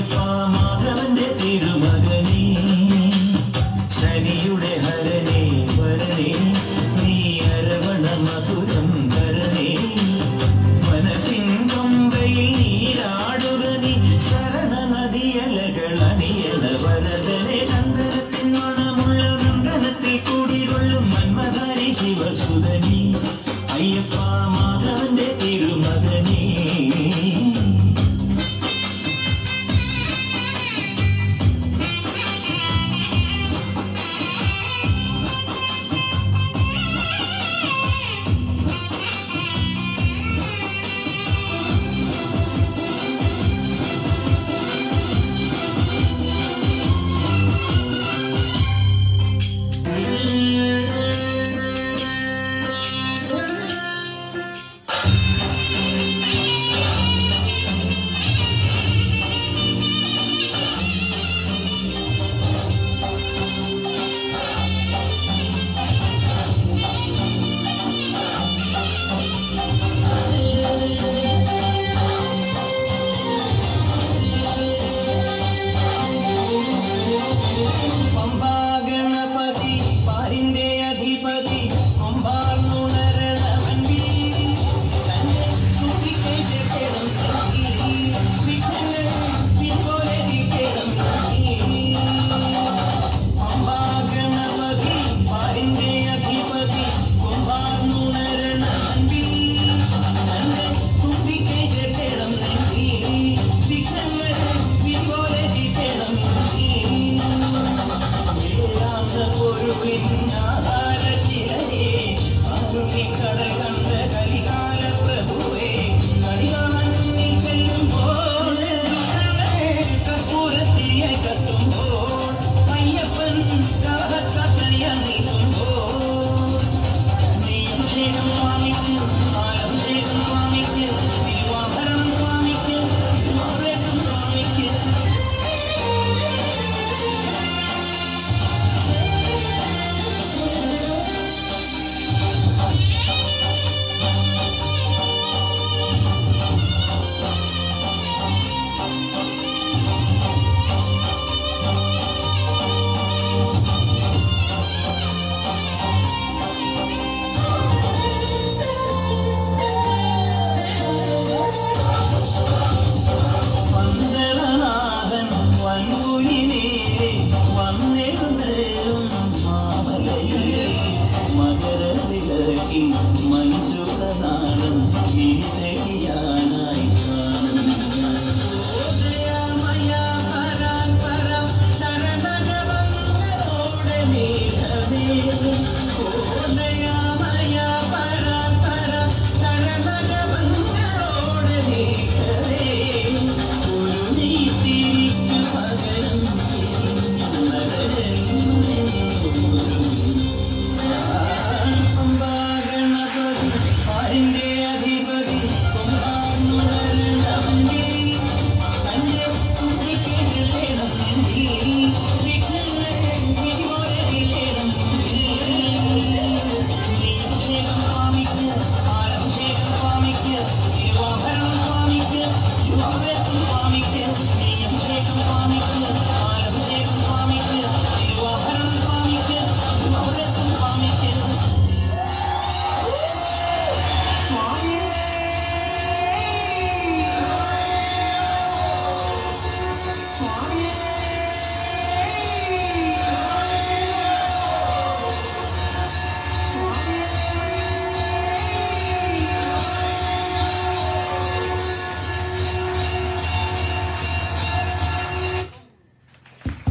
അയ്യപ്പ മാധവന്റെ ശനിയുടെ ഹരനെ വരനെ നീ അരവണ മധുരം കരനെ മനസ്സിൻ കൊമ്പയിൽ നീരാടുക നീ. ശരണ നദിയലകൾ അണിയല വരതനെ ചന്ദ്രത്തിൻ മണമുള്ള അയ്യപ്പ hindi మంజుల నాదం వినితే